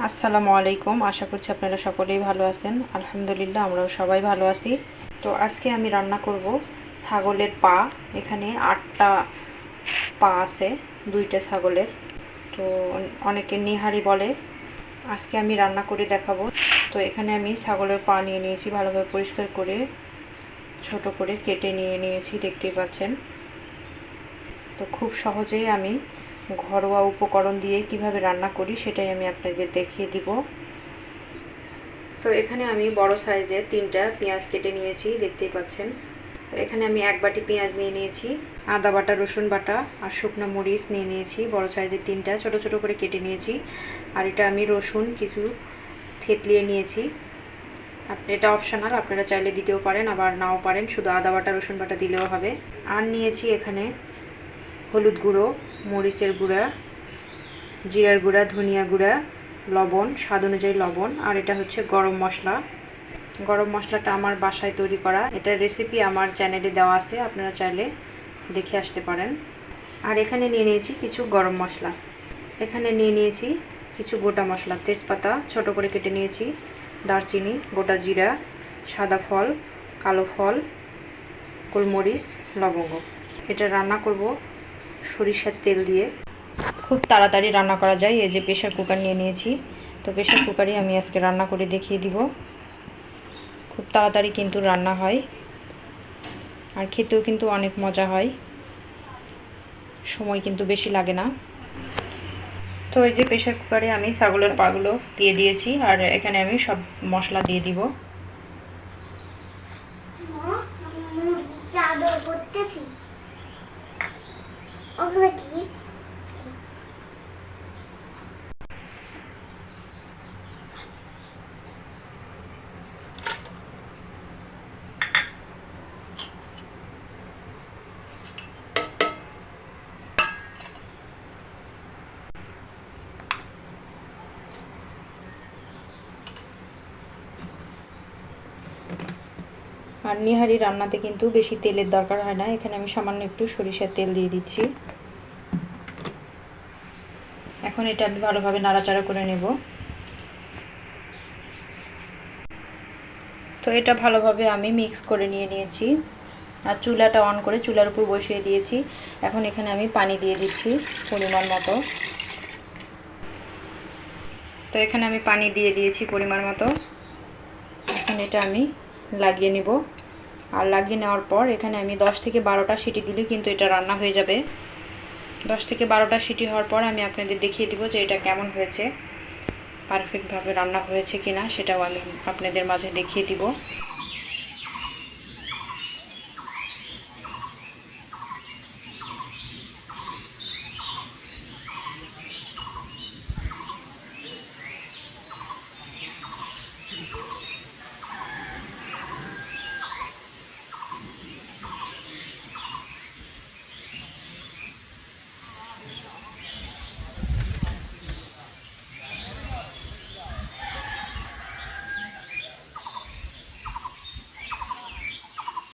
আসসালামু আলাইকুম। আশা করছি আপনারা সকলেই ভালো আছেন। আলহামদুলিল্লাহ, আমরাও সবাই ভালো আছি। তো আজকে আমি রান্না করব ছাগলের পা। এখানে আটটা পা আছে, দুইটা ছাগলের। তো অনেকে নিহারি বলে। আজকে আমি রান্না করে দেখাবো। তো এখানে আমি ছাগলের পা নিয়ে নিয়েছি, ভালোভাবে পরিষ্কার করে, ছোট করে কেটে নিয়ে নিয়েছি, দেখতেই পাচ্ছেন। তো খুব সহজেই আমি ঘরোয়া উপকরণ দিয়ে কীভাবে রান্না করি সেটাই আমি আপনাদের দেখিয়ে দিব। তো এখানে আমি বড় সাইজের তিনটা পেঁয়াজ কেটে নিয়েছি, দেখতেই পাচ্ছেন। এখানে আমি এক বাটি পেঁয়াজ নিয়ে নিয়েছি, আদা বাটা, রসুন বাটা আর শুকনো মরিচ নিয়ে নিয়েছি, বড় সাইজের তিনটা, ছোট ছোট করে কেটে নিয়েছি। আর এটা আমি রসুন কিছু থেতলিয়ে নিয়েছি। এটা অপশনাল, আপনারা চাইলে দিতেও পারেন, আবার নাও পারেন, শুধু আদা বাটা, রসুন বাটা দিলেও হবে। আর নিয়েছি এখানে হলুদ গুঁড়ো, মরিচের গুঁড়া, জিরার গুঁড়া, ধনিয়া গুঁড়া, লবণ, স্বাদ অনুযায়ী লবণ, আর এটা হচ্ছে গরম মশলা। গরম মশলাটা আমার বাসায় তৈরি করা। এটার রেসিপি আমার চ্যানেলে দেওয়া আছে, আপনারা চাইলে দেখে আসতে পারেন। আর এখানে নিয়ে নিয়েছি কিছু গরম মশলা। এখানে নিয়ে নিয়েছি কিছু গোটা মশলা। তেজপাতা ছোট করে কেটে নিয়েছি, দারচিনি, গোটা জিরা, সাদা ফল, কালো ফল, গোলমরিচ, লবঙ্গ। এটা রান্না করব সরিষার তেল দিয়ে। খুব তাড়াতাড়ি রান্না করা যায়। এই যে প্রেশার কুকার নিয়ে নিয়েছি। তো প্রেশার কুকারে আমি আজকে রান্না করে দেখিয়ে দিব। খুব তাড়াতাড়ি কিন্তু রান্না হয়। আর খেতেও কিন্তু অনেক মজা হয়। সময় কিন্তু বেশি লাগে না। তো এই যে প্রেশার কুকারে আমি ছাগলের পাগুলো দিয়ে দিয়েছি। আর এখানে আমি সব মশলা দিয়ে দিব। করতেছি ওগুলো কি আর নিহারি রান্নাতে কিন্তু বেশি তেলের দরকার হয় না। এখানে আমি সামান্য একটু সরিষার তেল দিয়ে দিচ্ছি। এখন এটা আমি ভালোভাবে নাড়াচাড়া করে নেব। তো এটা ভালোভাবে আমি মিক্স করে নিয়ে নিয়েছি। আর চুলাটা অন করে চুলার উপর বসিয়ে দিয়েছি। এখন এখানে আমি পানি দিয়ে দিচ্ছি পরিমাণ মতো। তো এখানে আমি পানি দিয়ে দিয়েছি পরিমাণ মতো। এখন এটা আমি লাগিয়ে নিব। আর লাগিয়ে নেওয়ার পর এখানে আমি 10 থেকে বারোটা সিটি দিলে কিন্তু এটা রান্না হয়ে যাবে। 10 থেকে বারোটা সিটি হওয়ার পর আমি আপনাদের দেখিয়ে দিব যে এটা কেমন হয়েছে পারফেক্টভাবে রান্না হয়েছে কিনা, সেটাও আমি আপনাদের মাঝে দেখিয়ে দিব।